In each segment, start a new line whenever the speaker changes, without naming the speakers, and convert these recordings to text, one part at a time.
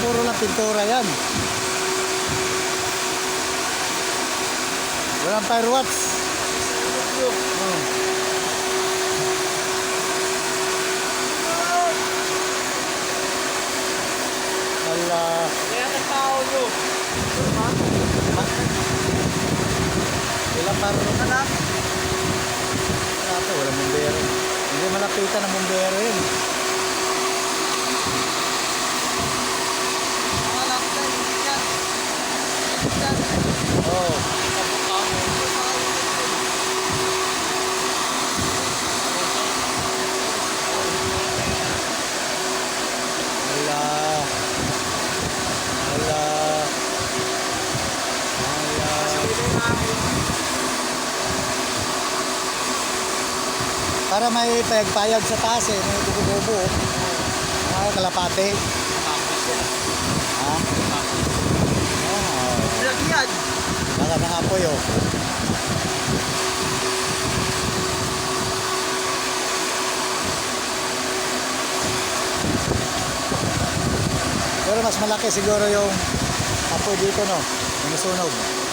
puro lang pintura yan. Walang firewatch. Oh. Wala.
Kaya ang tao nyo.
Ilang paro na lang. Wala to, walang bumbero. Hindi malapitan ng bumbero yun.
Wala ko tayo, yan. Yan.
Oo.
Kapukha mo.
Wala. Wala. Wala. Para may payag-payag sa taas eh, may bubo-bubo. Mga kalapate. Ha? Oh,
Lagyan.
baka nangapoy oh. Pero mas malaki siguro yung apoy dito no, yung sunog.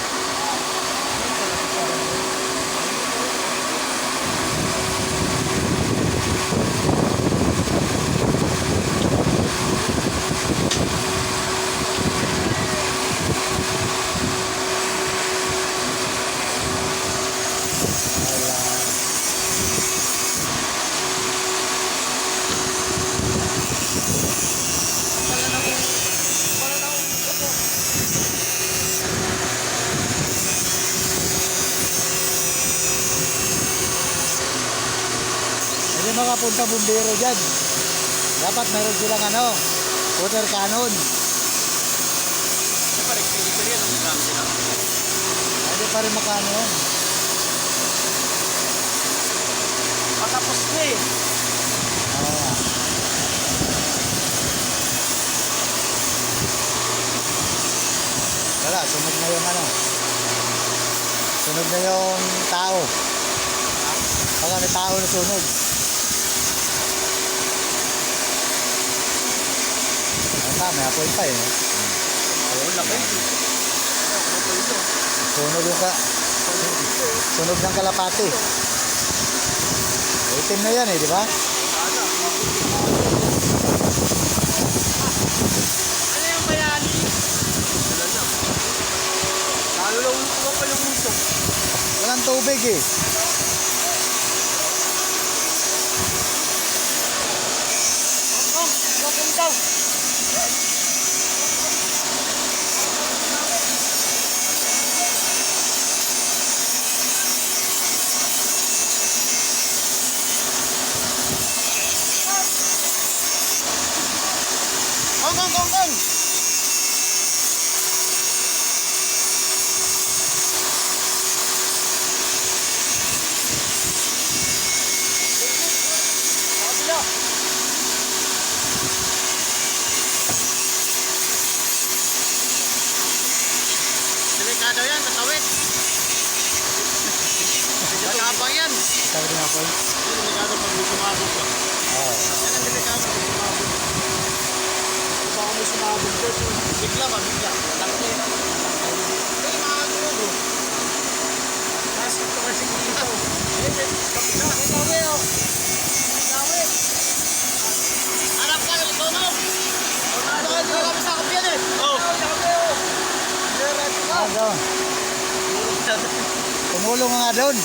Hindi makapunta bumbero dyan. Dapat meron silang ano, water cannon.
Parang pinipili yan, ang gram sila.
Hindi pa rin makano yan.
Patapos na eh.
Nga. Wala, sunog na yung ano. Sunog na yung tao. Baka may tao na sunog. Tama, may apoy pa eh.
Oo, laki.
Sunog yung ka... Sunog ng kalapati. Itim na yan eh, di ba?
Ano yung bayani? Wala na. Lalo lang pa yung.
Walang tubig eh.
Come on, come on. Matapang yan.
Sabi din ako eh.
Yan, delikado pag may sumabog ka.
Oo.
Yan ang delikado pag sumabog. Baka may sumabog ka, bigla ba, bigla. Takli. Ay, makakagulog oh. Tapos ito kasi dito. Eh, eh, lawi oh. May lawi. Harap ka, tunog. Ano ka, hindi kami sakop yan eh. Oh. Lawi oh. Ready ka.
Ah. Tumulong ka nga doon.